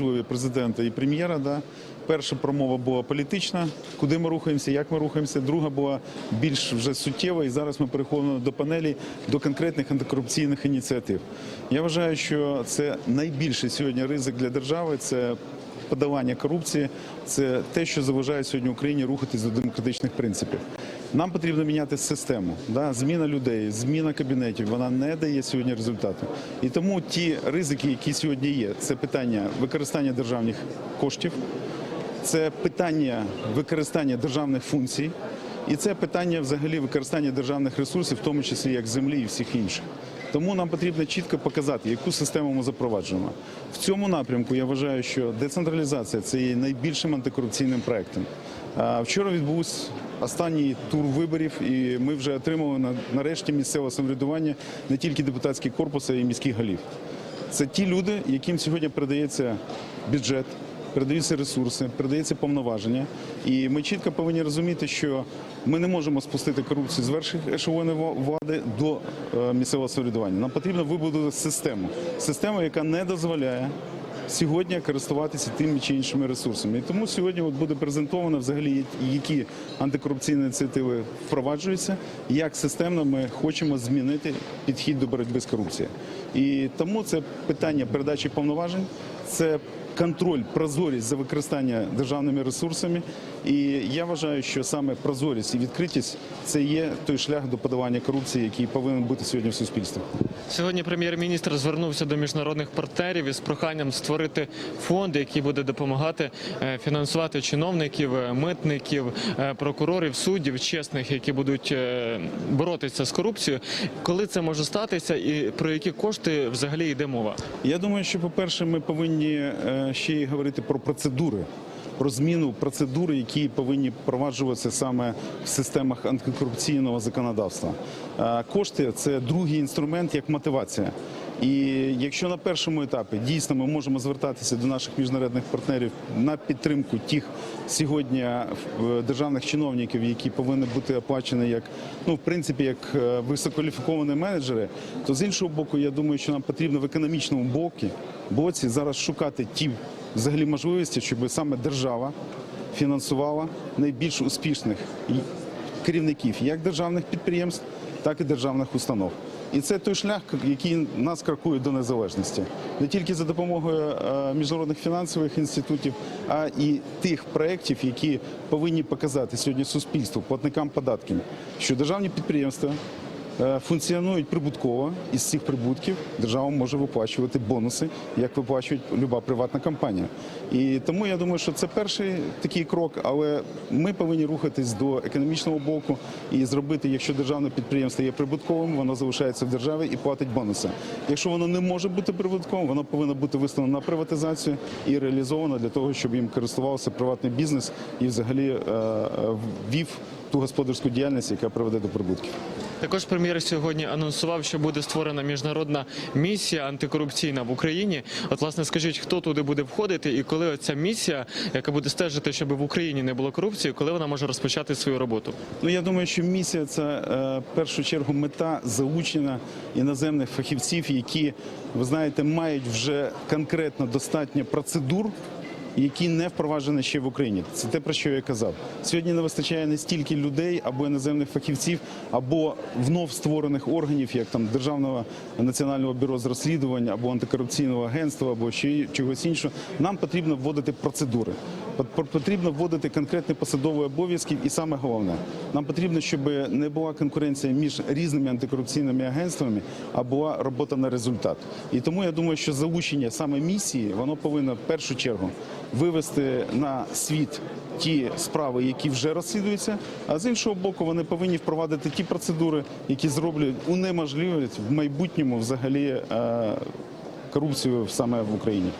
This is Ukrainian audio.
Важливі президента і прем'єра. Да. Перша промова була політична, куди ми рухаємося, як ми рухаємося. Друга була більш вже суттєва, і зараз ми переходимо до панелі до конкретних антикорупційних ініціатив. Я вважаю, що це найбільший сьогодні ризик для держави. Це подолання корупції, це те, що заважає сьогодні Україні рухатись до демократичних принципів. Нам потрібно міняти систему. Да? Зміна людей, зміна кабінетів, вона не дає сьогодні результату. І тому ті ризики, які сьогодні є, це питання використання державних коштів, це питання використання державних функцій, і це питання взагалі використання державних ресурсів, в тому числі як землі і всіх інших. Тому нам потрібно чітко показати, яку систему ми запроваджуємо. В цьому напрямку я вважаю, що децентралізація це є найбільшим антикорупційним проектом. Вчора відбувся останній тур виборів, і ми вже отримали нарешті місцеве самоврядування не тільки депутатський корпус, а й міських голів. Це ті люди, яким сьогодні передається бюджет, передаються ресурси, передається повноваження. І ми чітко повинні розуміти, що ми не можемо спустити корупцію з верхніх ешелонів влади до е, місцевого самоврядування. Нам потрібно вибудувати систему, систему, яка не дозволяє. Сьогодні користуватися тими чи іншими ресурсами, і тому сьогодні от буде презентовано взагалі які антикорупційні ініціативи впроваджуються, як системно ми хочемо змінити підхід до боротьби з корупцією. І тому це питання передачі повноважень, це контроль, прозорість за використання державними ресурсами. І я вважаю, що саме прозорість і відкритість це є той шлях до подолання корупції, який повинен бути сьогодні в суспільстві. Сьогодні прем'єр-міністр звернувся до міжнародних партнерів із проханням створити фонд, який буде допомагати е, фінансувати чиновників, е, митників, е, прокурорів, суддів, чесних, які будуть боротися з корупцією. Коли це може статися, і про які кошти взагалі йде мова? Я думаю, що, по-перше, ми повинні ще й говорити про процедури. Про зміну процедури, які повинні впроваджуватися саме в системах антикорупційного законодавства. Е, Кошти це другий інструмент як мотивація. І якщо на першому етапі дійсно ми можемо звертатися до наших міжнародних партнерів на підтримку тих сьогодні е, державних чиновників, які повинні бути оплачені як ну в принципі як е, висококваліфіковані менеджери, то з іншого боку, я думаю, що нам потрібно в економічному боці, боці зараз шукати ті взагалі можливості, щоб саме держава фінансувала найбільш успішних керівників як державних підприємств, так і державних установ. І це той шлях, який нас крокує до незалежності, не тільки за допомогою е, міжнародних фінансових інститутів, а і тих проєктів, які повинні показати сьогодні суспільству, платникам податків, що державні підприємства функціонують прибутково, і з цих прибутків держава може виплачувати бонуси, як виплачує люба приватна компанія. І тому я думаю, що це перший такий крок, але ми повинні рухатись до економічного боку і зробити, якщо державне підприємство є прибутковим, воно залишається в державі і платить бонуси. Якщо воно не може бути прибутковим, воно повинно бути виставлено на приватизацію і реалізовано для того, щоб їм користувався приватний бізнес і взагалі е, е, ввів ту господарську діяльність, яка приведе до прибутків. Також прем'єр сьогодні анонсував, що буде створена міжнародна місія антикорупційна в Україні. От, власне, скажіть, хто туди буде входити, і коли ця місія, яка буде стежити, щоб в Україні не було корупції, коли вона може розпочати свою роботу? Ну я думаю, що місія це е, в першу чергу мета залучення іноземних фахівців, які ви знаєте, мають вже конкретно достатньо процедур. Які не впроваджені ще в Україні, це те про що я казав. Сьогодні не вистачає не стільки людей або іноземних фахівців, або вновь створених органів, як там Державного національного бюро з розслідувань, або антикорупційного агентства, або ще чогось іншого. Нам потрібно вводити процедури. Пот- Потрібно вводити конкретні посадові обов'язки, і саме головне, нам потрібно, щоб не була конкуренція між різними антикорупційними агентствами, а була робота на результат. І тому я думаю, що залучення саме місії воно повинно в першу чергу вивести на світ ті справи, які вже розслідуються. А з іншого боку, вони повинні впровадити ті процедури, які зроблять унеможливість в майбутньому взагалі е, корупцію саме в Україні.